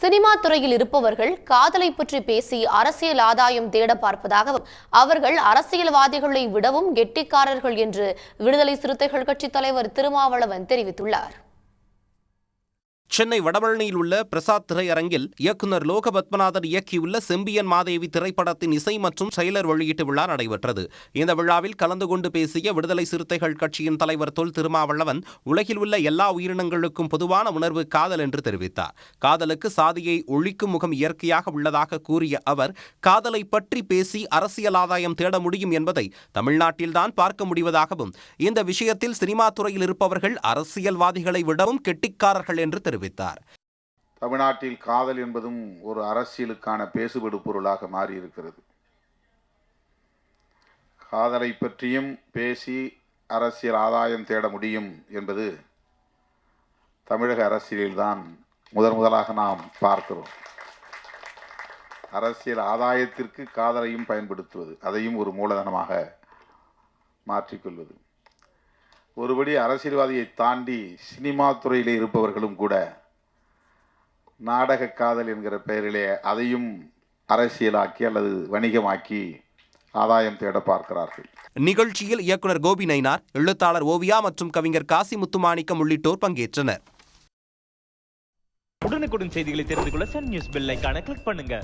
Cinema துறையில் இருப்பவர்கள் காதலை பற்றி பேசி அரசியல் ஆதாயம் தேட பார்ப்பதாகவும் அவர்கள் அரசியல்வாதிகளை விடவும் கெட்டிக்காரர்கள் என்று விடுதலை சிறுத்தைகள் கட்சித் தலைவர் திருமாவளவன் தெரிவித்துள்ளார். சென்னை வடபழனியில் உள்ள பிரசாத் திரையரங்கில் இயக்குனர் லோக பத்மநாதன் இயக்கியுள்ள செம்பியன் மாதேவி திரைப்படத்தின் இசை மற்றும் செயலர் வெளியீட்டு விழா நடைபெற்றது. இந்த விழாவில் கலந்து கொண்டு பேசிய விடுதலை சிறுத்தைகள் கட்சியின் தலைவர் தொல் திருமாவளவன் உலகில் உள்ள எல்லா உயிரினங்களுக்கும் பொதுவான உணர்வு காதல் என்று தெரிவித்தார். காதலுக்கு சாதியை ஒழிக்கும் முகம் இயற்கையாக உள்ளதாக கூறிய அவர் காதலை பற்றி பேசி அரசியல் ஆதாயம் தேட முடியும் என்பதை தமிழ்நாட்டில்தான் பார்க்க முடிவதாகவும் இந்த விஷயத்தில் சினிமா துறையில் இருப்பவர்கள் அரசியல்வாதிகளை விடவும் கெட்டிக்காரர்கள் என்று தெரிவித்தார். தமிழ்நாட்டில் காதல் என்பதும் ஒரு அரசியலுக்கான பேசுபடு பொருளாக மாறியிருக்கிறது. காதலை பற்றியும் பேசி அரசியல் ஆதாயம் தேட முடியும் என்பது தமிழக அரசியலில்தான் முதன் முதலாக நாம் பார்க்கிறோம். அரசியல் ஆதாயத்திற்கு காதலையும் பயன்படுத்துவது அதையும் ஒரு மூலதனமாக மாற்றிக்கொள்வது. ஒருபடி அரசியல்வாதியை தாண்டி சினிமா துறையிலே இருப்பவர்களும் கூட நாடக காதல் என்கிற பெயரிலே அதையும் அரசியலாக்கி அல்லது வணிகமாக்கி ஆதாயம் தேட பார்க்கிறார்கள். நிகழ்ச்சியில் இயக்குனர் கோபி நயினார் எழுத்தாளர் ஓவியா மற்றும் கவிஞர் காசி முத்துமாணிக்கம் உள்ளிட்டோர் பங்கேற்றனர். உடனுக்குடன் செய்திகளை தெரிந்து கொள்ள சன் நியூஸ் பெல் ஐகானை கிளிக் பண்ணுங்க.